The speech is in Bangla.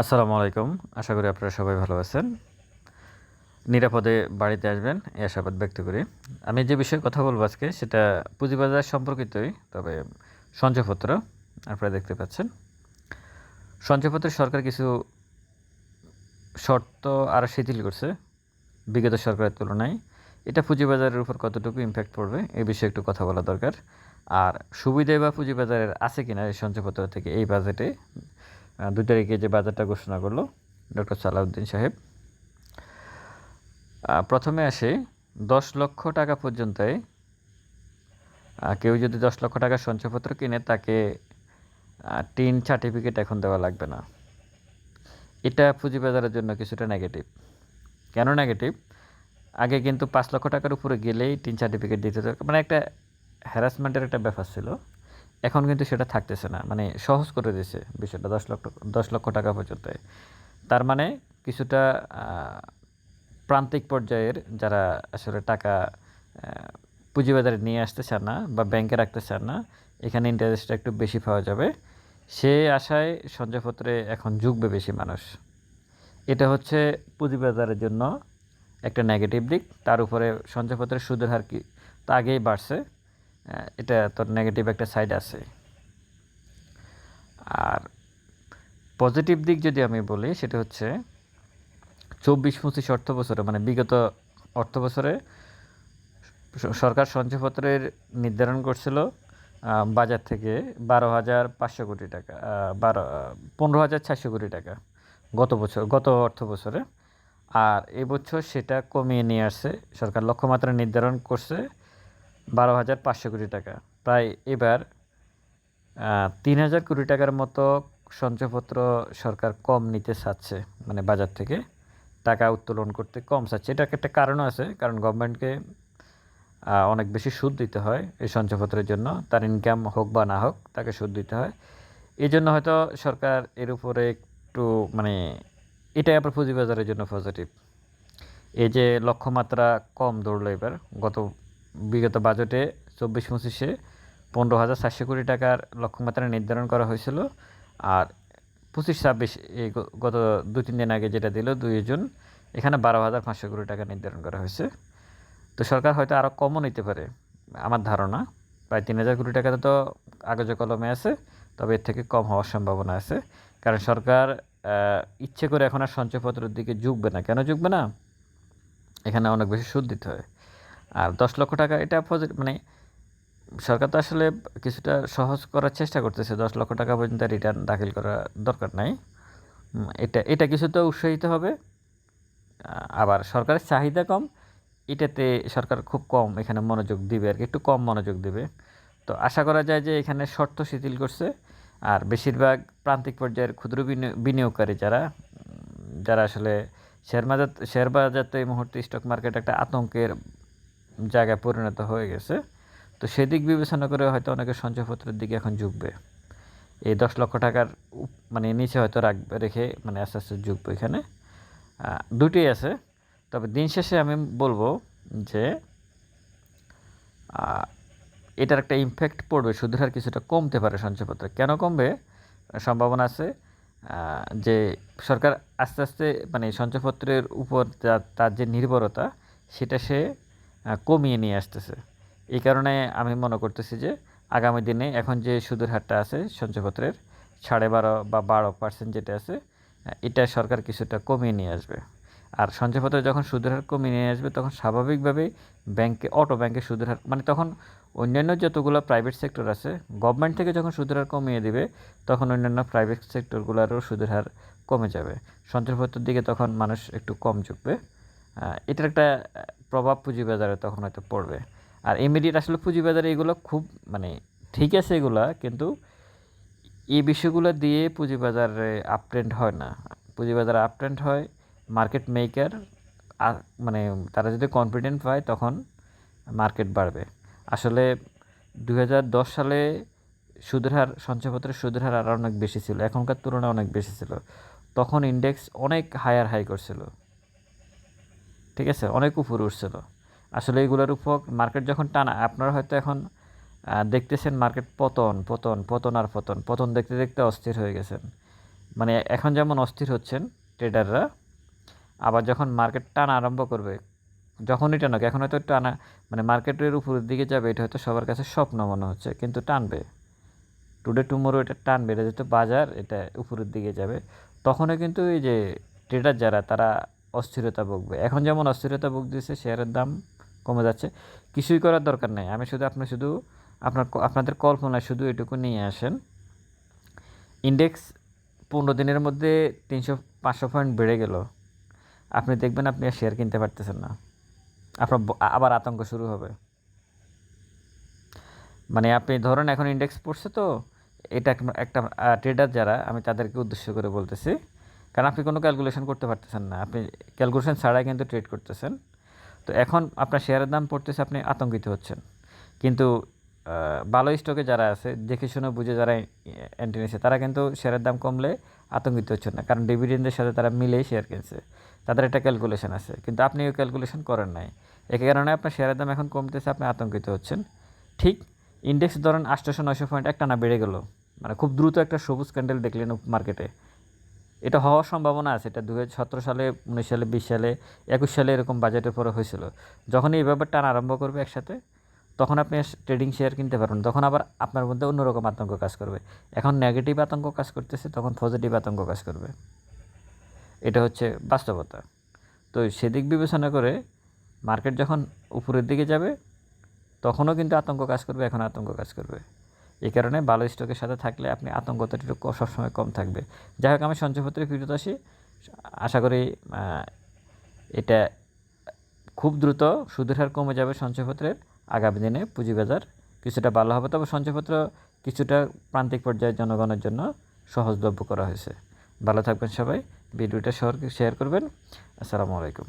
আসসালামু আলাইকুম। আশা করি আপনারা সবাই ভালো আছেন। নিরাপদে বাড়িতে আসবেন, এই আশাবাদ ব্যক্ত করি। আমি যে বিষয়ে কথা বলব আজকে, সেটা পুঁজিবাজার সম্পর্কিতই, তবে সঞ্চয়পত্র আপনারা দেখতে পাচ্ছেন। সঞ্চয়পত্রের সরকার কিছু শর্ত আরও শিথিল করছে, বিগত সরকারের তুলনায়। এটা পুঁজিবাজারের উপর কতটুকু ইম্প্যাক্ট পড়বে, এই বিষয়ে একটু কথা বলা দরকার। আর সুবিধে বা পুঁজিবাজারের আছে কিনা এই সঞ্চয়পত্র থেকে এই বাজেটে দুই তারিখে যে বাজারটা ঘোষণা করল, ডক্টর সালাউদ্দিন সাহেব। প্রথমে আসে, দশ লক্ষ টাকা পর্যন্ত কেউ যদি দশ লক্ষ টাকার সঞ্চয়পত্র কিনে তাকে টিন সার্টিফিকেট এখন দেওয়া লাগবে না। এটা পুঁজিবাজারের জন্য কিছুটা নেগেটিভ কেন নেগেটিভ আগে কিন্তু পাঁচ লক্ষ টাকার উপরে গেলেই টিন সার্টিফিকেট দিতে মানে একটা হ্যারাসমেন্টের একটা ব্যাপার ছিল। এখন কিন্তু সেটা থাকতেছে না। মানে সহজ করে দিয়েছে বিষয়টা দশ লক্ষ দশ লক্ষ টাকা পর্যন্ত। তার মানে কিছুটা প্রান্তিক পর্যায়ের যারা আসলে টাকা পুঁজিবাজারে নিয়ে আসতে চান না বা ব্যাংকে রাখতে চান না, এখানে ইন্টারেস্টটা একটু বেশি পাওয়া যাবে। সে আশায় সঞ্চয়পত্রে এখন যুগবে বেশি মানুষ। এটা হচ্ছে পুঁজিবাজারের জন্য একটা নেগেটিভ দিক। তার উপরে সঞ্চয়পত্রের সুদের হার কি? তা আগেই বাড়ছে। এটা তোর নেগেটিভ একটা সাইড আছে। আর পজিটিভ দিক যদি আমি বলি, সেটা হচ্ছে চব্বিশ পঁচিশ অর্থ বছরে মানে বিগত অর্থ বছরে সরকার সঞ্চয়পত্রের নির্ধারণ করছিল বাজার থেকে বারো হাজার পাঁচশো কোটি টাকা বারো, পনেরো হাজার চারশো কোটি টাকা গত বছর, গত অর্থ বছরে। আর এবছর সেটা কমিয়ে নিয়ে আসছে, সরকার লক্ষ্যমাত্রা নির্ধারণ করছে বারো হাজার পাঁচশো কোটি টাকা। তাই এবার তিন হাজার কোটি টাকার মতো সঞ্চয়পত্র সরকার কম নিতে চাচ্ছে মানে বাজার থেকে। টাকা উত্তোলন করতে কম চাচ্ছে। এটার একটা কারণও আছে, কারণ গভর্নমেন্টকে অনেক বেশি সুদ দিতে হয় এই সঞ্চয়পত্রের জন্য। তার ইনকাম হোক বা না হোক, তাকে সুদ দিতে হয়। এই জন্য হয়তো সরকার এর উপরে একটু মানে এটাই আবার পুঁজিবাজারের জন্য পজিটিভ এই যে লক্ষ্যমাত্রা কম দৌড়লো এবার, গত বিগত বাজেটে চব্বিশ পঁচিশে পনেরো হাজার চারশো কোটি টাকার লক্ষ্যমাত্রা নির্ধারণ করা হয়েছিল। আর পঁচিশ ছাব্বিশ এই গত দু তিন দিন আগে যেটা দিল দুই জুন, এখানে বারো হাজার পাঁচশো কোটি টাকা নির্ধারণ করা হয়েছে। তো সরকার হয়তো আরও কমও নিতে পারে, আমার ধারণা। প্রায় তিন হাজার কোটি টাকা তো কাগজে কলমে আছে, তবে এর থেকে কম হওয়ার সম্ভাবনা আছে। কারণ সরকার ইচ্ছে করে এখন আর সঞ্চয়পত্রের দিকে ঝুঁকবে না। কেন ঝুঁকবে না? এখানে অনেক বেশি সুদ দিতে হয়। আর দশ লক্ষ টাকা এটা মানে সরকার তো আসলে কিছুটা সহজ করার চেষ্টা করতেছে, দশ লক্ষ টাকা পর্যন্ত রিটার্ন দাখিল করা দরকার নাই। এটা এটা কিছুটা উৎসাহিত হবে। আবার সরকারের চাহিদা কম, এটাতে সরকার খুব কম এখানে মনোযোগ দিবে আর কি, একটু কম মনোযোগ দিবে। তো আশা করা যায় যে এখানে শর্ত শিথিল করছে, আর বেশিরভাগ প্রান্তিক পর্যায়ের ক্ষুদ্র বিনিয়োগ- বিনিয়োগকারী যারা যারা আসলে শেয়ার বাজার শেয়ার বাজার তো এই মুহূর্তে স্টক মার্কেট একটা আতঙ্কের জায়গায় পরিণত হয়ে গেছে। তো সেদিক বিবেচনা করে হয়তো অনেকে সঞ্চয়পত্রের দিকে এখন ঝুঁকবে। এই দশ লক্ষ টাকার মানে নিচে হয়তো রাখবে রেখে মানে আস্তে আস্তে ঝুঁকবে এখানে। দুটোই আছে। তবে দিন শেষে আমি বলব যে এটার একটা ইমপ্যাক্ট পড়বে। সুদের হার কিছুটা কমতে পারে সঞ্চয়পত্রে। কেন কমবে? সম্ভাবনা আছে যে সরকার আস্তে আস্তে মানে সঞ্চয়পত্রের উপর তার যে নির্ভরতা, সেটা সে কমিয়ে নিয়ে আসতেছে। এই কারণে আমি মনে করতেছি যে আগামী দিনে এখন যে সুদের হারটা আছে সঞ্চয়পত্রের সাড়ে বারো বা বারো পার্সেন্ট যেটা আছে এটা সরকার কিছুটা কমিয়ে নিয়ে আসবে। আর সঞ্চয়পত্রে যখন সুদের হার কমিয়ে নিয়ে আসবে, তখন স্বাভাবিকভাবেই ব্যাংকে, অটো ব্যাংকে সুদের হার মানে তখন অন্যান্য যতগুলো প্রাইভেট সেক্টর আছে গভর্নমেন্ট থেকে যখন সুদের হার কমিয়ে দিবে, তখন অন্যান্য প্রাইভেট সেক্টরগুলোরও সুদের হার কমে যাবে। সঞ্চয়পত্রের দিকে তখন মানুষ একটু কম ঝুঁকবে। এটার একটা প্রভাব পুঁজিবাজারে তখন হয়তো পড়বে। আর ইমিডিয়েট আসলে পুঁজিবাজারে এগুলো খুব মানে ঠিক আছে এগুলা, কিন্তু এই বিষয়গুলো দিয়ে পুঁজিবাজারে আপট্রেন্ড হয় না। পুঁজিবাজারে আপট্রেন্ড হয় মার্কেট মেকার মানে তারা যদি কনফিডেন্ট পায় তখন মার্কেট বাড়বে। আসলে দু হাজার দশ সালে সুদের হার, সঞ্চয়পত্রের সুদের হার আরও অনেক বেশি ছিল, এখনকার তুলনায় অনেক বেশি ছিল। তখন ইন্ডেক্স অনেক হায়ার হাই করছিল। ঠিক আছে? অনেক উপরে উঠছিল। আসলে এগুলোর উপর মার্কেট যখন টানা, আপনারা হয়তো এখন দেখতেছেন মার্কেট পতন পতন পতন আর পতন। পতন দেখতে দেখতে অস্থির হয়ে গেছেন। মানে এখন যেমন অস্থির হচ্ছেন ট্রেডাররা আবার যখন মার্কেট টানা আরম্ভ করবে, যখনই টানুক, এখন হয়তো টানা মানে মার্কেটের উপরের দিকে যাবে, এটা হয়তো সবার কাছে স্বপ্ন মনে হচ্ছে, কিন্তু টানবে। টুডে টুমোরো এটা টানবে, এটা যেহেতু বাজার, এটা উপরের দিকে যাবে। তখনও কিন্তু এই যে ট্রেডার যারা তারা অস্থিরতা ভুগবে। এখন যেমন অস্থিরতা ভুগতেছে, শেয়ারের দাম কমে যাচ্ছে। কিছুই করার দরকার নেই। আমি শুধু আপনি শুধু আপনার আপনাদের কল্পনায় শুধু এটুকু নিয়ে আসেন। ইন্ডেক্স পনেরো দিনের মধ্যে তিনশো পাঁচশো পয়েন্ট বেড়ে গেল। আপনি দেখবেন আপনি আর শেয়ার কিনতে পারতেছেন না। আপনার আবার আতঙ্ক শুরু হবে। মানে আপনি ধরুন এখন ইন্ডেক্স পড়ছে তো, এটা একটা ট্রেডার যারা, আমি তাদেরকে উদ্দেশ্য করে বলতেছি কারণ আপনি কোনো ক্যালকুলেশন করতে পারতেছেন না। আপনি ক্যালকুলেশন ছাড়াই কিন্তু ট্রেড করতেছেন। তো এখন আপনার শেয়ারের দাম পড়তেছে, আপনি আতঙ্কিত হচ্ছেন। কিন্তু ভালো স্টকে যারা আছে, দেখে শুনে বুঝে যারা এন্ট্রি নিয়েছে তারা কিন্তু শেয়ারের দাম কমলে আতঙ্কিত হচ্ছেন না। কারণ ডিভিডেন্ডের সাথে তারা মিলেই শেয়ার কিনছে। তাদের একটা ক্যালকুলেশন আছে। কিন্তু আপনি ওই ক্যালকুলেশন করেন নাই। একে কারণে আপনার শেয়ারের দাম এখন কমতেছে, আপনি আতঙ্কিত হচ্ছেন। ঠিক ইন্ডেক্স ধরেন আটশোশো নয়শো পয়েন্ট একটা না বেড়ে গেল। মানে খুব দ্রুত একটা সবুজ ক্যান্ডেল দেখলেন মার্কেটে এটা হওয়ার সম্ভাবনা আছে। এটা দু হাজার সতেরো সালে, উনিশ সালে, বিশ সালে, একুশ সালে এরকম বাজেটের পরে হয়েছিল। যখন এই ব্যাপারটা আরম্ভ করবে একসাথে, তখন আপনি ট্রেডিং শেয়ার কিনতে পারবেন। তখন আবার আপনার মধ্যে অন্যরকম আতঙ্ক কাজ করবে। এখন নেগেটিভ আতঙ্ক কাজ করতেছে, তখন পজিটিভ আতঙ্ক কাজ করবে। এটা হচ্ছে বাস্তবতা। তো সেদিক বিবেচনা করে মার্কেট যখন উপরের দিকে যাবে, তখনও কিন্তু আতঙ্ক কাজ করবে, এখন আতঙ্ক কাজ করবে। এই কারণে ভালো স্টকের সাথে থাকলে আপনি আতঙ্কটা একটু সবসময় কম থাকবে। যাই হোক, আমি সঞ্চয়পত্রে ফিরত আসি। আশা করি এটা খুব দ্রুত সুদের হার কমে যাবে সঞ্চয়পত্রের আগামী দিনে পুঁজিবাজার কিছুটা ভালো হবে, তবে সঞ্চয়পত্র কিছুটা প্রান্তিক পর্যায়ে জনগণের জন্য সহজলভ্য করা হয়েছে। ভালো থাকবেন সবাই। ভিডিওটা শেয়ার করবেন। আসসালামু আলাইকুম।